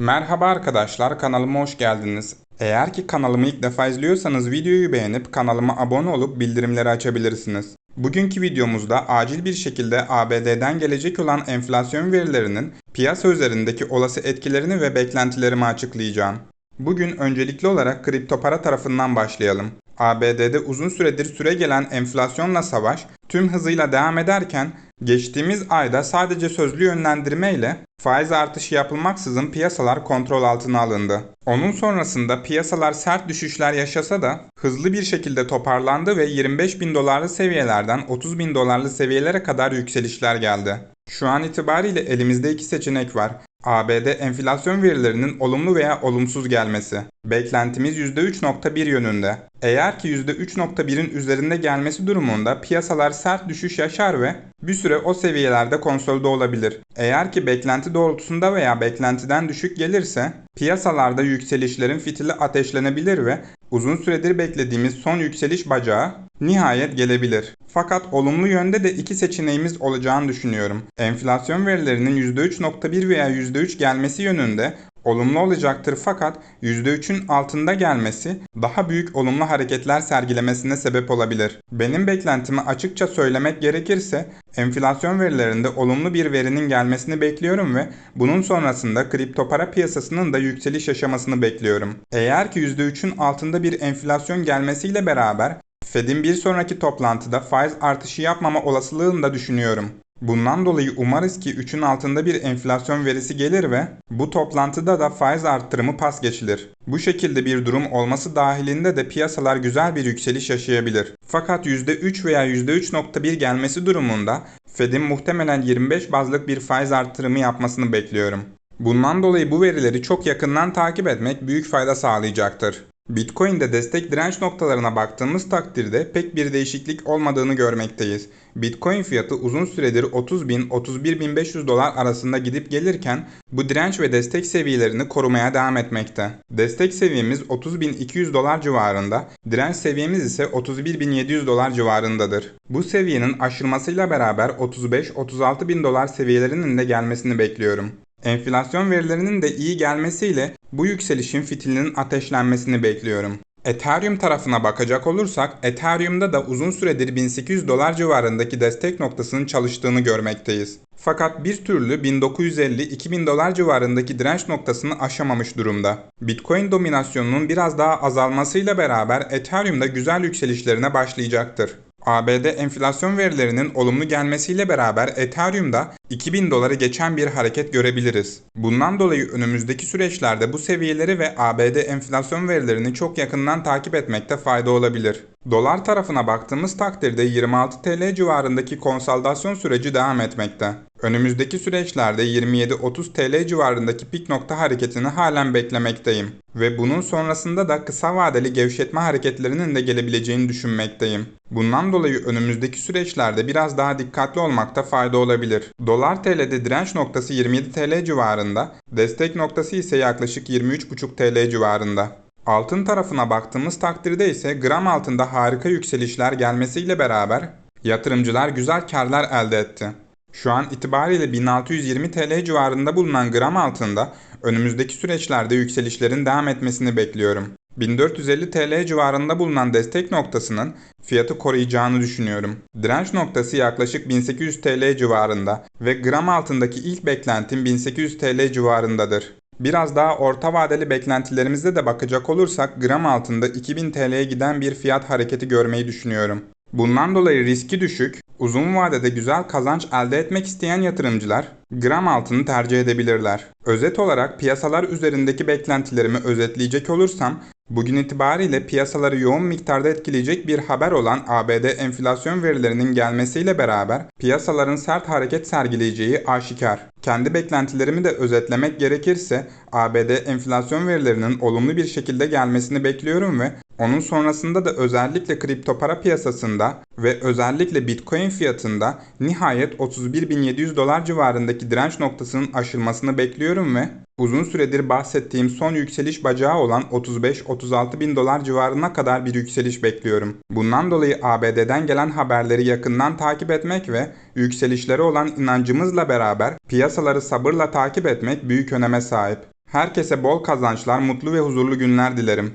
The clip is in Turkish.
Merhaba arkadaşlar kanalıma hoş geldiniz. Eğer ki kanalımı ilk defa izliyorsanız videoyu beğenip kanalıma abone olup bildirimleri açabilirsiniz. Bugünkü videomuzda acil bir şekilde ABD'den gelecek olan enflasyon verilerinin piyasa üzerindeki olası etkilerini ve beklentilerimi açıklayacağım. Bugün öncelikli olarak kripto para tarafından başlayalım. ABD'de uzun süredir süre gelen enflasyonla savaş tüm hızıyla devam ederken geçtiğimiz ayda sadece sözlü yönlendirme ile faiz artışı yapılmaksızın piyasalar kontrol altına alındı. Onun sonrasında piyasalar sert düşüşler yaşasa da hızlı bir şekilde toparlandı ve 25 bin dolarlı seviyelerden 30 bin dolarlı seviyelere kadar yükselişler geldi. Şu an itibariyle elimizde iki seçenek var. ABD enflasyon verilerinin olumlu veya olumsuz gelmesi. Beklentimiz %3.1 yönünde. Eğer ki %3.1'in üzerinde gelmesi durumunda piyasalar sert düşüş yaşar ve bir süre o seviyelerde konsolide olabilir. Eğer ki beklenti doğrultusunda veya beklentiden düşük gelirse piyasalarda yükselişlerin fitili ateşlenebilir ve uzun süredir beklediğimiz son yükseliş bacağı nihayet gelebilir. Fakat olumlu yönde de iki seçeneğimiz olacağını düşünüyorum. Enflasyon verilerinin %3.1 veya %3 gelmesi yönünde olumlu olacaktır fakat %3'ün altında gelmesi daha büyük olumlu hareketler sergilemesine sebep olabilir. Benim beklentimi açıkça söylemek gerekirse enflasyon verilerinde olumlu bir verinin gelmesini bekliyorum ve bunun sonrasında kripto para piyasasının da yükseliş yaşamasını bekliyorum. Eğer ki %3'ün altında bir enflasyon gelmesiyle beraber Fed'in bir sonraki toplantıda faiz artışı yapmama olasılığını da düşünüyorum. Bundan dolayı umarız ki 3'ün altında bir enflasyon verisi gelir ve bu toplantıda da faiz arttırımı pas geçilir. Bu şekilde bir durum olması dahilinde de piyasalar güzel bir yükseliş yaşayabilir. Fakat %3 veya %3.1 gelmesi durumunda Fed'in muhtemelen 25 bazlık bir faiz arttırımı yapmasını bekliyorum. Bundan dolayı bu verileri çok yakından takip etmek büyük fayda sağlayacaktır. Bitcoin'de destek direnç noktalarına baktığımız takdirde pek bir değişiklik olmadığını görmekteyiz. Bitcoin fiyatı uzun süredir 30.000-31.500 dolar arasında gidip gelirken bu direnç ve destek seviyelerini korumaya devam etmekte. Destek seviyemiz 30.200 dolar civarında, direnç seviyemiz ise 31.700 dolar civarındadır. Bu seviyenin aşılmasıyla beraber 35-36 bin dolar seviyelerinin de gelmesini bekliyorum. Enflasyon verilerinin de iyi gelmesiyle bu yükselişin fitilinin ateşlenmesini bekliyorum. Ethereum tarafına bakacak olursak Ethereum'da da uzun süredir 1800 dolar civarındaki destek noktasının çalıştığını görmekteyiz. Fakat bir türlü 1950-2000 dolar civarındaki direnç noktasını aşamamış durumda. Bitcoin dominasyonunun biraz daha azalmasıyla beraber Ethereum'da güzel yükselişlerine başlayacaktır. ABD enflasyon verilerinin olumlu gelmesiyle beraber Ethereum'da 2000 doları geçen bir hareket görebiliriz. Bundan dolayı önümüzdeki süreçlerde bu seviyeleri ve ABD enflasyon verilerini çok yakından takip etmekte fayda olabilir. Dolar tarafına baktığımız takdirde 26 TL civarındaki konsolidasyon süreci devam etmekte. Önümüzdeki süreçlerde 27-30 TL civarındaki pik nokta hareketini halen beklemekteyim ve bunun sonrasında da kısa vadeli gevşetme hareketlerinin de gelebileceğini düşünmekteyim. Bundan dolayı önümüzdeki süreçlerde biraz daha dikkatli olmakta fayda olabilir. Dolar TL'de direnç noktası 27 TL civarında, destek noktası ise yaklaşık 23,5 TL civarında. Altın tarafına baktığımız takdirde ise gram altında harika yükselişler gelmesiyle beraber yatırımcılar güzel karlar elde etti. Şu an itibariyle 1620 TL civarında bulunan gram altında önümüzdeki süreçlerde yükselişlerin devam etmesini bekliyorum. 1450 TL civarında bulunan destek noktasının fiyatı koruyacağını düşünüyorum. Direnç noktası yaklaşık 1800 TL civarında ve gram altındaki ilk beklentim 1800 TL civarındadır. Biraz daha orta vadeli beklentilerimizde de bakacak olursak gram altında 2000 TL'ye giden bir fiyat hareketi görmeyi düşünüyorum. Bundan dolayı riski düşük, uzun vadede güzel kazanç elde etmek isteyen yatırımcılar gram altını tercih edebilirler. Özet olarak piyasalar üzerindeki beklentilerimi özetleyecek olursam Bugün itibariyle piyasaları yoğun miktarda etkileyecek bir haber olan ABD enflasyon verilerinin gelmesiyle beraber piyasaların sert hareket sergileyeceği aşikar. Kendi beklentilerimi de özetlemek gerekirse ABD enflasyon verilerinin olumlu bir şekilde gelmesini bekliyorum ve onun sonrasında da özellikle kripto para piyasasında ve özellikle Bitcoin fiyatında nihayet 31.700 dolar civarındaki direnç noktasının aşılmasını bekliyorum ve uzun süredir bahsettiğim son yükseliş bacağı olan 35-36 bin dolar civarına kadar bir yükseliş bekliyorum. Bundan dolayı ABD'den gelen haberleri yakından takip etmek ve yükselişlere olan inancımızla beraber piyasaları sabırla takip etmek büyük öneme sahip. Herkese bol kazançlar, mutlu ve huzurlu günler dilerim.